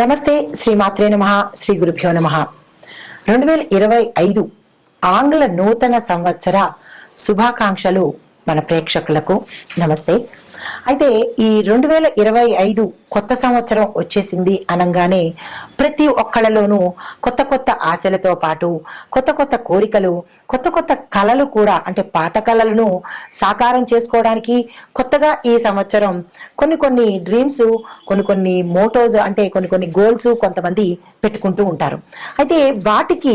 నమస్తే శ్రీ మాత్రే నమ శ్రీ గురుభ్యో నమ. రెండు వేల ఇరవై ఐదు ఆంగ్ల నూతన సంవత్సర శుభాకాంక్షలు మన ప్రేక్షకులకు. నమస్తే అయితే ఈ రెండు వేల ఇరవై ఐదు కొత్త సంవత్సరం వచ్చేసింది అనగానే ప్రతి ఒక్కళ్ళలోనూ కొత్త కొత్త ఆశలతో పాటు కొత్త కొత్త కోరికలు కొత్త కొత్త కళలు కూడా అంటే పాత కళలను సాకారం చేసుకోవడానికి కొత్తగా ఈ సంవత్సరం కొన్ని కొన్ని డ్రీమ్స్ కొన్ని కొన్ని మోటోస్ అంటే కొన్ని కొన్ని గోల్స్ కొంతమంది పెట్టుకుంటూ ఉంటారు. అయితే వాటికి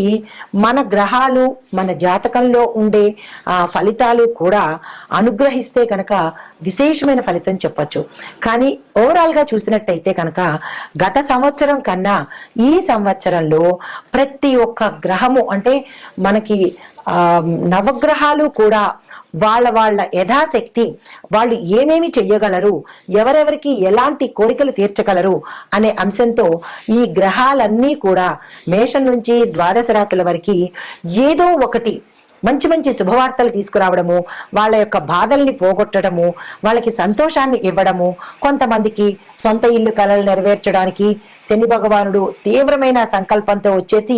మన గ్రహాలు మన జాతకంలో ఉండే ఆ ఫలితాలు కూడా అనుగ్రహిస్తే కనుక విశేషమైన ఫలితం చెప్పొచ్చు. కానీ ఓవరాల్గా చూసినట్టయితే కనుక గత సంవత్సరం కన్నా ఈ సంవత్సరంలో ప్రతి ఒక్క గ్రహము అంటే మనకి నవగ్రహాలు కూడా వాళ్ళ వాళ్ళ యథాశక్తి వాళ్ళు ఏమేమి చెయ్యగలరు ఎవరెవరికి ఎలాంటి కోరికలు తీర్చగలరు అనే అంశంతో ఈ గ్రహాలన్నీ కూడా మేషం నుంచి ద్వాదశ రాశుల వరకు ఏదో ఒకటి మంచి మంచి శుభవార్తలు తీసుకురావడము వాళ్ళ యొక్క బాధల్ని పోగొట్టడము వాళ్ళకి సంతోషాన్ని ఇవ్వడము కొంతమందికి సొంత ఇల్లు కలలు నెరవేర్చడానికి శని భగవానుడు తీవ్రమైన సంకల్పంతో వచ్చేసి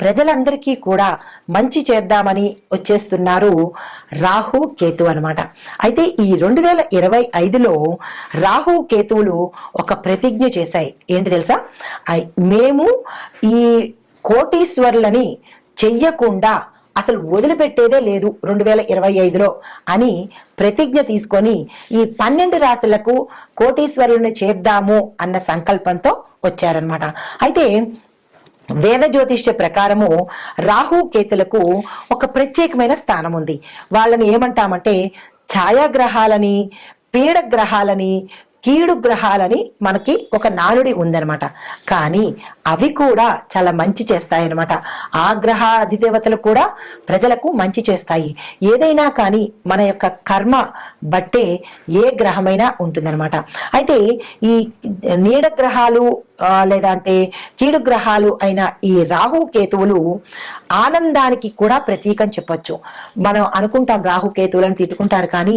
ప్రజలందరికీ కూడా మంచి చేద్దామని వచ్చేస్తున్నారు రాహు కేతు అనమాట అయితే ఈ రెండు వేల ఇరవై ఐదులో రాహు కేతువులు ఒక ప్రతిజ్ఞ చేశాయి. ఏంటి తెలుసా? ఐ- మేము ఈ కోటీశ్వరులని చెయ్యకుండా అసలు వదిలిపెట్టేదే లేదు రెండు వేల ఇరవై ఐదులో అని ప్రతిజ్ఞ తీసుకొని ఈ పన్నెండు రాశులకు కోటీశ్వరులను చేద్దాము అన్న సంకల్పంతో వచ్చారనమాట అయితే వేద జ్యోతిష్య ప్రకారము రాహు కేతులకు ఒక ప్రత్యేకమైన స్థానం ఉంది వాళ్ళని ఏమంటామంటే ఛాయాగ్రహాలని పీడగ్రహాలని కీడు గ్రహాలని మనకి ఒక నానుడి ఉందన్నమాట. కానీ అవి కూడా చాలా మంచి చేస్తాయన్నమాట. ఆ గ్రహ అధిదేవతలు కూడా ప్రజలకు మంచి చేస్తాయి. ఏదైనా కానీ మన యొక్క కర్మ బట్టే ఏ గ్రహమైనా ఉంటుందన్నమాట. అయితే ఈ నీడ గ్రహాలు లేదంటే లేదా అంటే కీడు గ్రహాలు అయిన ఈ రాహు కేతువులు ఆనందానికి కూడా ప్రతీకం చెప్పొచ్చు. మనం అనుకుంటాం రాహు కేతువులను తిట్టుకుంటారు కానీ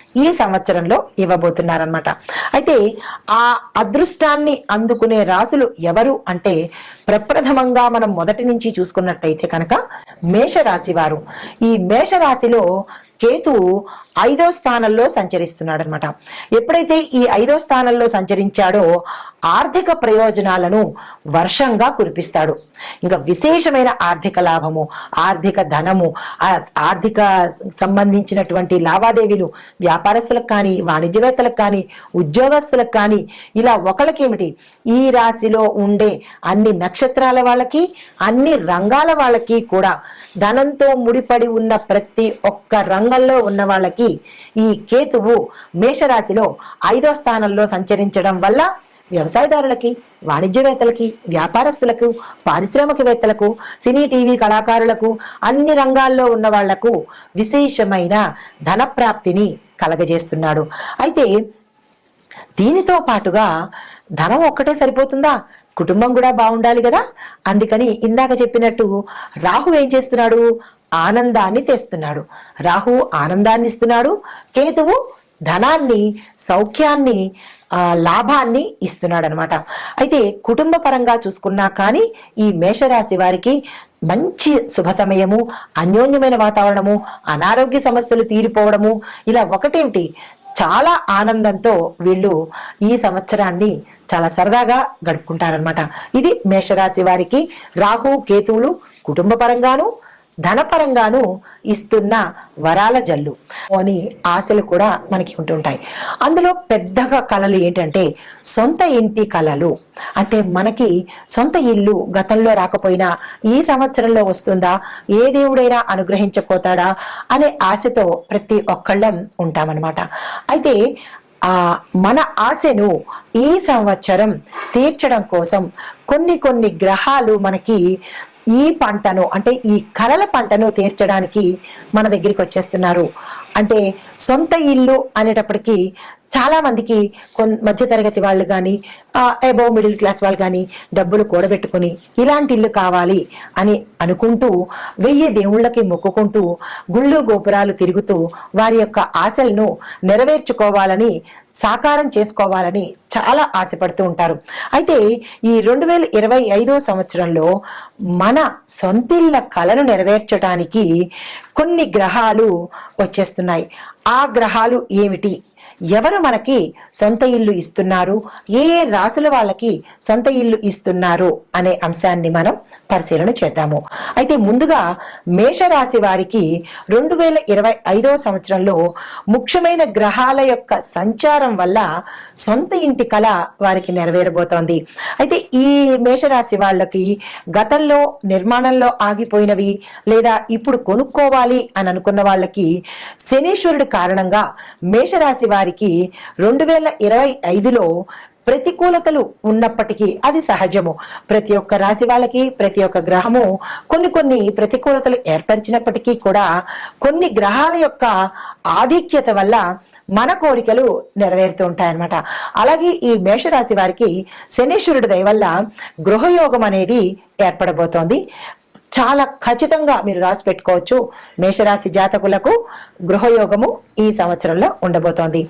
ఈ సంవత్సరంలో ఇవ్వబోతున్నారనమాట అయితే ఆ అదృష్టాన్ని అందుకునే రాసులు ఎవరు అంటే ప్రప్రథమంగా మనం మొదటి నుంచి చూసుకున్నట్టయితే కనుక మేషరాశి వారు. ఈ మేషరాశిలో కేతు ఐదో స్థానంలో సంచరిస్తున్నాడు అనమాట ఎప్పుడైతే ఈ ఐదో స్థానంలో సంచరించాడో ఆర్థిక ప్రయోజనాలను వర్షంగా కురిపిస్తాడు. ఇంకా విశేషమైన ఆర్థిక లాభము ఆర్థిక ధనము ఆర్థిక సంబంధించినటువంటి లావాదేవీలు వ్యాపారస్తులకు కానీ వాణిజ్యవేత్తలకు కానీ ఉద్యోగస్తులకు కానీ ఇలా ఒకళ్ళకేమిటి? ఈ రాశిలో ఉండే అన్ని నక్షత్రాల వాళ్ళకి అన్ని రంగాల వాళ్ళకి కూడా ధనంతో ముడిపడి ఉన్న ప్రతి ఒక్క రంగంలో ఉన్న వాళ్ళకి ఈ కేతువు మేషరాశిలో ఐదో స్థానంలో సంచరించడం వల్ల వ్యవసాయదారులకి వాణిజ్యవేత్తలకి వ్యాపారస్తులకు పారిశ్రామికవేత్తలకు సినీ టీవీ కళాకారులకు అన్ని రంగాల్లో ఉన్న వాళ్ళకు విశేషమైన ధనప్రాప్తిని కలగజేస్తున్నాడు. అయితే దీనితో పాటుగా ధనం ఒక్కటే సరిపోతుందా? కుటుంబం కూడా బాగుండాలి కదా? అందుకని ఇందాక చెప్పినట్టు రాహు ఏం చేస్తున్నాడు? ఆనందాన్ని తెస్తున్నాడు. రాహు ఆనందాన్ని ఇస్తున్నాడు. కేతువు ధనాన్ని సౌఖ్యాన్ని ఆ, లాభాన్ని ఇస్తున్నాడు అనమాట అయితే కుటుంబ పరంగా చూసుకున్నా కానీ ఈ మేషరాశి వారికి మంచి శుభ సమయము అన్యోన్యమైన వాతావరణము అనారోగ్య సమస్యలు తీరిపోవడము ఇలా ఒకటేమిటి? చాలా ఆనందంతో వీళ్ళు ఈ సంవత్సరాన్ని చాలా సరదాగా గడుపుకుంటారనమాట ఇది మేషరాశి వారికి రాహు కేతువులు కుటుంబ పరంగాను ధనపరంగాను ఇస్తున్న వరాల జల్లు అని ఆశలు కూడా మనకి ఉంటుంటాయి. అందులో పెద్దగా కళలు ఏంటంటే సొంత ఇంటి కళలు. అంటే మనకి సొంత ఇల్లు గతంలో రాకపోయినా ఈ సంవత్సరంలో వస్తుందా? ఏ దేవుడైనా అనుగ్రహించపోతాడా అనే ఆశతో ప్రతి ఒక్కళ్ళం ఉంటామన్నమాట. అయితే ఆ మన ఆశను ఈ సంవత్సరం తీర్చడం కోసం కొన్ని కొన్ని గ్రహాలు మనకి ఈ పంటను అంటే ఈ కలల పంటను తీర్చడానికి మన దగ్గరికి వచ్చేస్తున్నారు. అంటే సొంత ఇల్లు అనేటప్పటికీ చాలా మందికి మధ్యతరగతి వాళ్ళు కానీ అబౌ మిడిల్ క్లాస్ వాళ్ళు కానీ డబ్బులు కూడబెట్టుకుని ఇలాంటి ఇల్లు కావాలి అని అనుకుంటూ వెయ్యి దేవుళ్ళకి మొక్కుకుంటూ గుళ్ళు గోపురాలు తిరుగుతూ వారి యొక్క ఆశలను నెరవేర్చుకోవాలని సాకారం చేసుకోవాలని చాలా ఆశపడుతూ ఉంటారు. అయితే ఈ రెండు వేల ఇరవై ఐదో సంవత్సరంలో మన సొంతిళ్ళ కళను నెరవేర్చడానికి కొన్ని గ్రహాలు వచ్చేస్తున్నాయి. ఆ గ్రహాలు ఏమిటి? ఎవరు మనకి సొంత ఇల్లు ఇస్తున్నారు? ఏ ఏ రాసుల వాళ్ళకి సొంత ఇల్లు ఇస్తున్నారు? అనే అంశాన్ని మనం పరిశీలన చేద్దాము. అయితే ముందుగా మేషరాశి వారికి రెండు వేల ఇరవై ఐదో సంవత్సరంలో ముఖ్యమైన గ్రహాల యొక్క సంచారం వల్ల సొంత ఇంటి కళ వారికి నెరవేరబోతోంది. అయితే ఈ మేషరాశి వాళ్ళకి గతంలో నిర్మాణంలో ఆగిపోయినవి లేదా ఇప్పుడు కొనుక్కోవాలి అని అనుకున్న వాళ్ళకి శనీశ్వరుడి కారణంగా మేషరాశి వారి వారికి రెండు వేల ఇరవై ఐదులో ప్రతికూలతలు ఉన్నప్పటికీ అది సహజము. ప్రతి ఒక్క రాశి వాళ్ళకి ప్రతి ఒక్క గ్రహము కొన్ని కొన్ని ప్రతికూలతలు ఏర్పరిచినప్పటికీ కూడా కొన్ని గ్రహాల యొక్క ఆధిక్యత వల్ల మన కోరికలు నెరవేరుతూ ఉంటాయన్నమాట. అలాగే ఈ మేషరాశి వారికి శనీశ్వరుడి దయవల్ల గృహయోగం అనేది ఏర్పడబోతోంది. చాలా ఖచ్చితంగా మీరు రాసి పెట్టుకోవచ్చు. మేషరాశి జాతకులకు గృహయోగము ఈ సంవత్సరంలో ఉండబోతోంది.